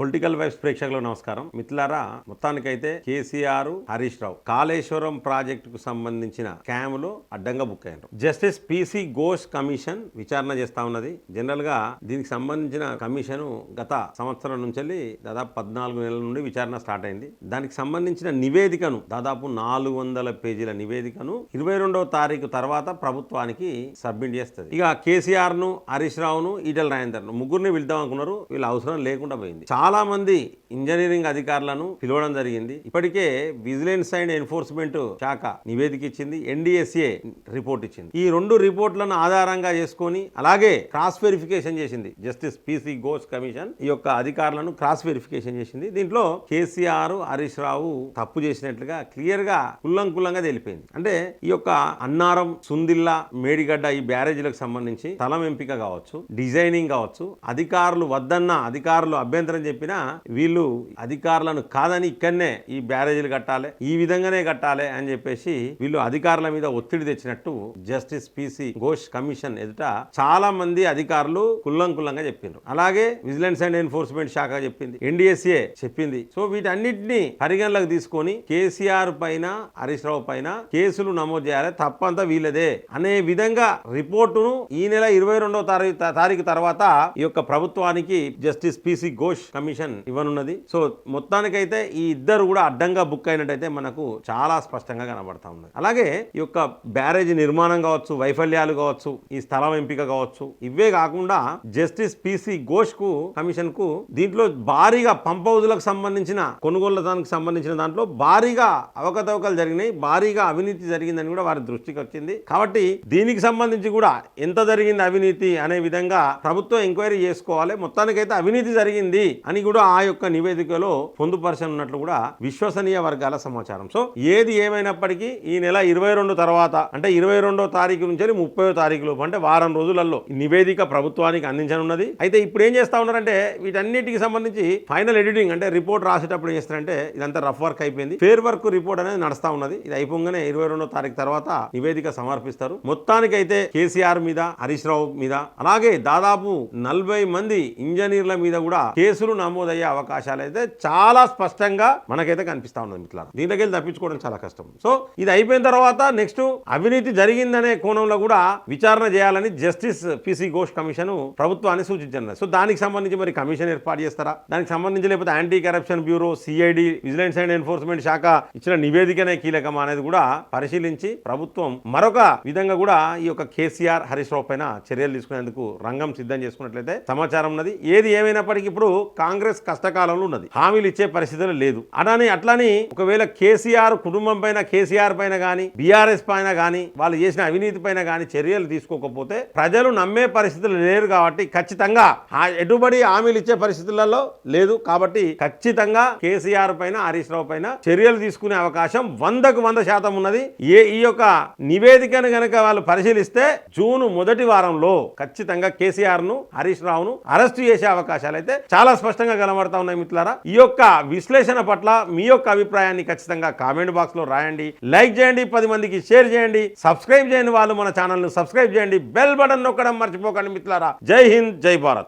Political vibes ప్రేక్షకులకు నమస్కారం. మిత్రులారా మొత్తానికైతే కేసీఆర్ హరీష్ రావు కాళేశ్వరం ప్రాజెక్టుకు సంబంధించిన స్కామ్లో అడ్డంగా బుక్ అయ్యారు జస్టిస్ పిసి ఘోష్ కమిషన్ విచారణ చేస్తా ఉన్నది. జనరల్గా దీనికి సంబంధించిన కమిషన్ గత సంవత్సరం నుంచి దాదాపు పద్నాలుగు నెలల నుండి విచారణ స్టార్ట్ అయింది. దానికి సంబంధించిన నివేదికను దాదాపు నాలుగు వందల పేజీల నివేదికను ఇరవై రెండవ తారీఖు తర్వాత ప్రభుత్వానికి సబ్మిట్ చేస్తుంది. ఇక కేసీఆర్ను హరీష్ రావును ఈటల రాజేందర్ ముగ్గురిని వెళ్దాం అనుకున్నారు. వీళ్ళ అవసరం లేకుండా పోయింది. చాలా మంది ఇంజనీరింగ్ అధికారులను పిలవడం జరిగింది. ఇప్పటికే విజిలెన్స్ అండ్ ఎన్ఫోర్స్మెంట్ శాఖ నివేదిక ఇచ్చింది ఎన్డీఎస్ఏ రిపోర్ట్ ఇచ్చింది. ఈ రెండు రిపోర్ట్లను ఆధారంగా చేసుకొని అలాగే క్రాస్ వెరిఫికేషన్ చేసింది. జస్టిస్ పిసి ఘోష్ కమిషన్ ఈ యొక్క అధికారులను క్రాస్ వెరిఫికేషన్ చేసింది. దీంట్లో కేసీఆర్ హరీష్ రావు తప్పు చేసినట్లుగా క్లియర్గా కుల్లంకుల్లంగా తెలిపింది అంటే ఈ యొక్క అన్నారం సుందిల్లా మేడిగడ్డ ఈ బ్యారేజీలకు సంబంధించి స్థలం ఎంపిక కావచ్చు డిజైనింగ్ కావచ్చు అధికారులు వద్దన్న అధికారులు అభ్యంతరం చెప్పి చెప్పినా వీళ్ళు అధికారులను కాదని ఇక్కడనే ఈ బ్యారేజీలు కట్టాలి ఈ విధంగానే కట్టాలి అని చెప్పేసి వీళ్ళు అధికారుల మీద ఒత్తిడి తెచ్చినట్టు జస్టిస్ పిసి ఘోష్ కమిషన్ ఎదుట చాలా మంది అధికారులు కుల్లంకుల్లంగా చెప్పిండ్రు. అలాగే విజిలెన్స్ అండ్ ఎన్ఫోర్స్మెంట్ శాఖ చెప్పింది ఎన్డీఎస్ఏ చెప్పింది. సో వీటన్నిటిని పరిగణలోకి తీసుకొని కేసీఆర్ పైన హరీష్ రావు పైన కేసులు నమోదు చేయాలి తప్పంతా వీళ్ళదే అనే విధంగా రిపోర్టును ఈ నెల ఇరవై రెండవ తారీఖు తారీఖు తర్వాత ఈ యొక్క ప్రభుత్వానికి జస్టిస్ పిసి ఘోష్ కమిషన్ ఇవ్వనున్నది. సో మొత్తానికైతే ఈ ఇద్దరు కూడా అడ్డంగా బుక్ అయినట్టయితే మనకు చాలా స్పష్టంగా కనబడతా ఉన్నది. అలాగే ఈ యొక్క బ్యారేజ్ నిర్మాణం కావచ్చు వైఫల్యాలు కావచ్చు ఈ స్థలం ఎంపిక కావచ్చు ఇవే కాకుండా జస్టిస్ పిసి ఘోష్కు కమిషన్కు దీంట్లో భారీగా పంప్ హౌజులకు సంబంధించిన కొనుగోళ్ళ దానికి సంబంధించిన దాంట్లో భారీగా అవకతవకలు జరిగినాయి భారీగా అవినీతి జరిగిందని కూడా వారి దృష్టికి వచ్చింది. కాబట్టి దీనికి సంబంధించి కూడా ఎంత జరిగింది అవినీతి అనే విధంగా ప్రభుత్వం ఎంక్వైరీ చేసుకోవాలి. మొత్తానికైతే అవినీతి జరిగింది అని కూడా ఆ యొక్క నివేదికలో పొందుపరచనున్నట్లు కూడా విశ్వసనీయ వర్గాల సమాచారం. సో ఏది ఏమైనప్పటికీ ఈ నెల ఇరవై రెండు తర్వాత అంటే ఇరవై రెండో తారీఖు నుంచి ముప్పై తారీఖు లోపు అంటే వారం రోజులలో నివేదిక ప్రభుత్వానికి అందించనున్నది. అయితే ఇప్పుడు ఏం చేస్తా ఉన్నారంటే వీటన్నిటికి సంబంధించి ఫైనల్ ఎడిటింగ్ అంటే రిపోర్ట్ రాసేటప్పుడు ఏం చేస్తారంటే ఇదంతా రఫ్ వర్క్ అయిపోయింది. ఫేర్ వర్క్ రిపోర్ట్ అనేది నడుస్తా ఉన్నది. ఇది అయిపోగానే ఇరవై రెండో తారీఖు తర్వాత నివేదిక సమర్పిస్తారు. మొత్తానికైతే కేసీఆర్ మీద హరీష్ రావు మీద అలాగే దాదాపు నలభై మంది ఇంజనీర్ల మీద కూడా కేసులు నమోదయ్యే అవకాశాలు అయితే చాలా స్పష్టంగా మనకైతే కనిపిస్తూ ఉన్నది మిత్రులారా. దీని దగ్గర తప్పించుకోవడం చాలా కష్టం. సో ఇది అయిపోయిన తర్వాత నెక్స్ట్ అవినీతి జరిగిందనే కోణంలో కూడా విచారణ చేయాలని జస్టిస్ పిసి ఘోష్ కమిషన్ ప్రభుత్వాన్ని సూచించారు సో దానికి సంబంధించి మరి కమిషన్ ఏర్పాటు చేస్తారా? దానికి సంబంధించి లేకపోతే anti corruption bureau CID vigilance and enforcement శాఖ ఇచ్చిన నివేదికనే కీలకం అనేది కూడా పరిశీలించి ప్రభుత్వం మరొక విధంగా కూడా ఈ యొక్క కేసీఆర్ హరీష్ రావు పైన చర్యలు తీసుకునేందుకు రంగం సిద్ధం చేసుకున్నట్లయితే సమాచారం ఉన్నది. ఏది ఏమైనప్పటికీ ఇప్పుడు కాంగ్రెస్ కష్టకాలంలో ఉన్నది. హామీలు ఇచ్చే పరిస్థితులు లేదు. అలానే అట్లాని ఒకవేళ కేసీఆర్ కుటుంబం పైన కేసీఆర్ పైన కానీ బీఆర్ఎస్ పైన కానీ వాళ్ళు చేసిన అవినీతి పైన కానీ చర్యలు తీసుకోకపోతే ప్రజలు నమ్మే పరిస్థితులు లేరు కాబట్టి ఖచ్చితంగా ఆ ఎటుబడి హామీలు ఇచ్చే పరిస్థితులలో లేదు కాబట్టి ఖచ్చితంగా కేసీఆర్ పైన హరీష్ రావు పైన చర్యలు తీసుకునే అవకాశం వందకు వంద శాతం ఉన్నది. ఏ ఈ యొక్క నివేదికను గనక వాళ్ళు పరిశీలిస్తే జూన్ మొదటి వారంలో ఖచ్చితంగా కేసీఆర్ను హరీష్ రావును అరెస్టు చేసే అవకాశాలు అయితే చాలా స్పష్టంగా కనబడతా ఉన్నాయి మిత్రులారా. ఈ యొక్క విశ్లేషణ పట్ల మీ యొక్క అభిప్రాయాన్ని ఖచ్చితంగా కామెంట్ బాక్స్లో రాయండి. లైక్ చేయండి పది మందికి షేర్ చేయండి. సబ్స్క్రైబ్ చేయని వాళ్ళు మన ఛానల్ను సబ్స్క్రైబ్ చేయండి. బెల్ బటన్ నొక్కడం మర్చిపోకండి మిత్రులారా. జై హింద్ జై భారత్.